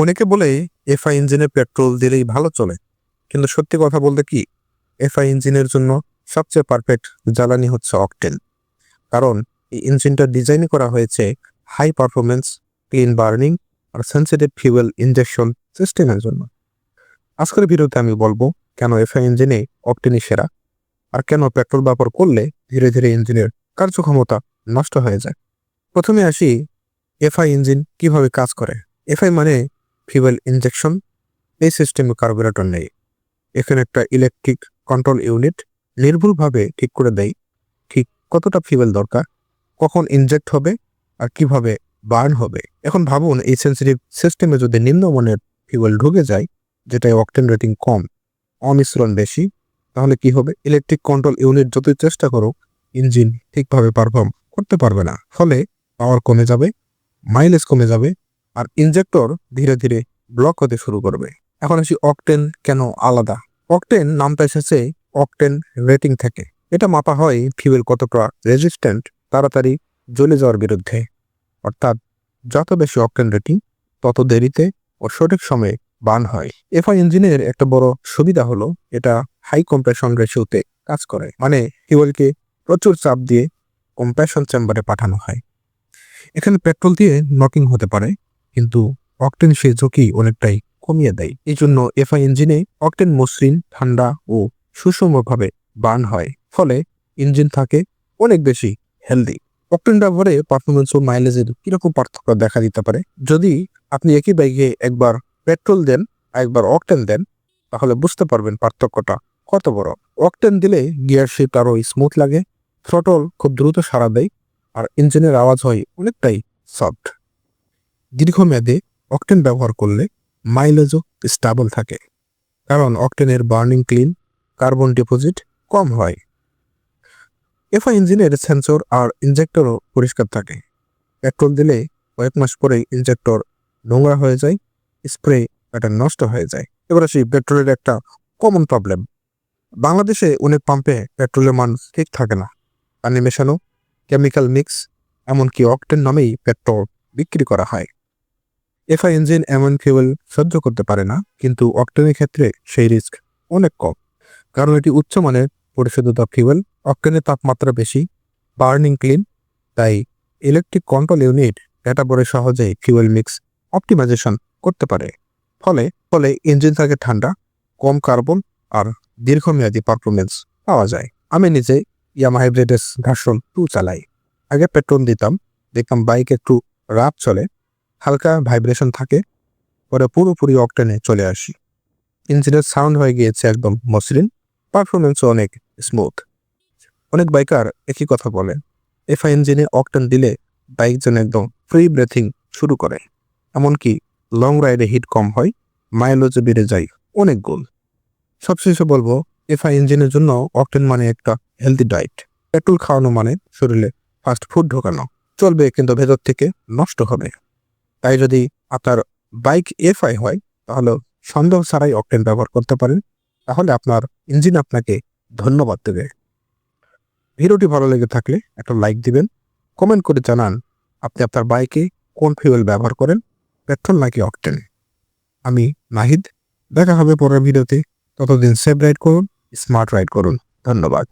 অনেকে বলে, এফআই ইঞ্জিনে পেট্রোল দিলেই ভালো চলে। কিন্তু সত্যি কথা বলতে কি, এফআই ইঞ্জিনের জন্য সবচেয়ে পারফেক্ট জ্বালানি হচ্ছে অকটেন কারণ এই ইঞ্জিনটা ডিজাইন করা হয়েছে হাই পারফরমেন্স ক্লিন বার্নিং আর সেন্সিটিভ ফিউয়েল ইঞ্জেকশন সিস্টেমের জন্য। আজকের ভিডিওতে আমি বলব, কেন এফআই ইঞ্জিনে অকটেনই সেরা আর কেন পেট্রোল ব্যবহার করলে ধীরে ধীরে ইঞ্জিনের কার্যক্ষমতা নষ্ট হয়ে যায়। প্রথমে আসি, এফআই ইঞ্জিন কীভাবে কাজ করে? এফআই মানে ফিউয়েল ইনজেকশন এই সিস্টেমে কার্বোরেটর নেই এখানে একটা ইলেকট্রিক কন্ট্রোল ইউনিট নির্ভুলভাবে ঠিক করে দেয়, ঠিক কতটা ফিউয়েল দরকার, কখন ইনজেক্ট হবে আর কীভাবে বার্ন হবে। এখন ভাবুন, এই সেন্সিটিভ সিস্টেমে যদি নিম্নমানের ফিউয়েল ঢুকে যায়, যেটায় অকটেন রেটিং কম, অমিশ্রণ বেশি, তাহলে কি হবে? ইলেকট্রিক কন্ট্রোল ইউনিট যতই চেষ্টা করুক ইঞ্জিন ঠিকভাবে পারফর্ম করতে পারবে না। ফলে পাওয়ার কমে যাবে মাইলেজ কমে যাবে আর ইনজেক্টর ধীরে ধীরে ব্লক হতে শুরু করবে। এখন আসি অকটেন কেন আলাদা? অকটেন নামটা এসেছে অকটেন রেটিং থেকে। এটা মাপা হয় ফিউয়েল কতটা রেজিস্ট্যান্ট তাড়াতাড়ি জ্বলে যাওয়ার বিরুদ্ধে। অর্থাৎ যত বেশি অকটেন রেটিং তত দেরিতে ও সঠিক সময়ে বান হয়। এফআই ইঞ্জিনের একটা বড় সুবিধা হলো, এটা হাই কম্প্রেশন রেশিওতে কাজ করে। মানে ফিউয়েলকে প্রচুর চাপ দিয়ে কম্প্রেশন চেম্বারে পাঠানো হয়। এখানে পেট্রোল দিয়ে নকিং হতে পারে। কিন্তু অকটেন সেই ঝুঁকি অনেকটাই কমিয়ে দেয়। এই জন্য এফআই ইঞ্জিনে অকটেন মসৃণ, ঠান্ডা ও সুষমভাবে বার্ন হয়। ফলে ইঞ্জিন থাকে অনেক বেশি হেলদি। অকটেন ব্যবহারে পারফরমেন্স ও মাইলেজের কীরকম পার্থক্য দেখা দিতে পারে? যদি আপনি একই বাইকে একবার পেট্রোল দেন একবার অকটেন দেন, তাহলে বুঝতে পারবেন পার্থক্যটা কত বড়। অকটেন দিলে গিয়ার শিফট আরও স্মুথ লাগে, থ্রটল খুব দ্রুত সাড়া দেয়, আর ইঞ্জিনের আওয়াজ হয় অনেকটাই সফট। দীর্ঘমেয়াদে অকটেন ব্যবহার করলে মাইলেজও স্টেবল থাকে, কারণ অকটেনের বার্নিং ক্লিন কার্বন ডিপোজিট কম হয়। এফআই ইঞ্জিনের সেন্সর আর ইনজেক্টরও পরিষ্কার থাকে। পেট্রোল দিলে কয়েক মাস পরেই ইঞ্জেক্টর নোংরা হয়ে যায়, স্প্রে এটা নষ্ট হয়ে যায়। এবার আসি পেট্রোলের একটা কমন প্রবলেম বাংলাদেশে অনেক পাম্পে পেট্রোলের মান ঠিক থাকে না। পানি মেশানো কেমিক্যাল মিক্স এমনকি অকটেন নামেই পেট্রোল বিক্রি করা হয়। এফআই ইঞ্জিন এমন ফিউয়েল সহ্য করতে পারে না, কিন্তু অকটেনের ক্ষেত্রে সেই রিস্ক অনেক কম। কারণ এটি উচ্চমানের পরিশুদ্ধতা ফিউয়েল অকটেনের তাপমাত্রা বেশি, বার্নিং ক্লিন, তাই ইলেকট্রিক কন্ট্রোল ইউনিট ডেটাবোর্ডে সহজেই ফিউয়েল মিক্স অপটিমাইজেশন করতে পারে। ফলে ফলে ইঞ্জিন থাকে ঠান্ডা, কম কার্বন আর দীর্ঘমেয়াদী পারফরমেন্স পাওয়া যায়। আমি নিজে ইয়ামা হাইব্রিডেস ভার্সন টু চালাই। আগে পেট্রোল দিতাম, দেখতাম বাইক একটু রাপ চলে হালকা ভাইব্রেশন থাকে, পরে পুরোপুরি অকটেনে চলে আসি। ইঞ্জিনের সাউন্ড হয়ে গিয়েছে একদম মসৃণ পারফরমেন্সও অনেক স্মুথ। অনেক বাইকার একই কথা বলে, এফআই ইঞ্জিনে অকটেন দিলে বাইক যেন একদম ফ্রি ব্রেথিং শুরু করে। এমনকি লং রাইডে হিট কম হয় মাইলেজও বেড়ে যায়, অনেক গোল। সবশেষে বলব, এফআই ইঞ্জিনের জন্য অকটেন মানে একটা হেলদি ডায়েট পেট্রোল খাওয়ানো মানে শরীরে ফাস্ট ফুড ঢোকানো। চলবে কিন্তু ভেতর থেকে নষ্ট হবে। তাই যদি আপনার বাইক এফআই হয়, তাহলে সন্দেহ ছাড়াই অকটেন ব্যবহার করতে পারেন। তাহলে আপনার ইঞ্জিন আপনাকে ধন্যবাদ দেবে। ভিডিওটি ভালো লেগে থাকলে একটা লাইক দিবেন কমেন্ট করে জানান আপনি আপনার বাইকে কোন ফিউয়েল ব্যবহার করেন পেট্রোল নাকি অকটেন আমি নাহিদ, দেখা হবে পরের ভিডিওতে। ততদিন সেভ রাইড করুন স্মার্ট রাইড করুন। ধন্যবাদ।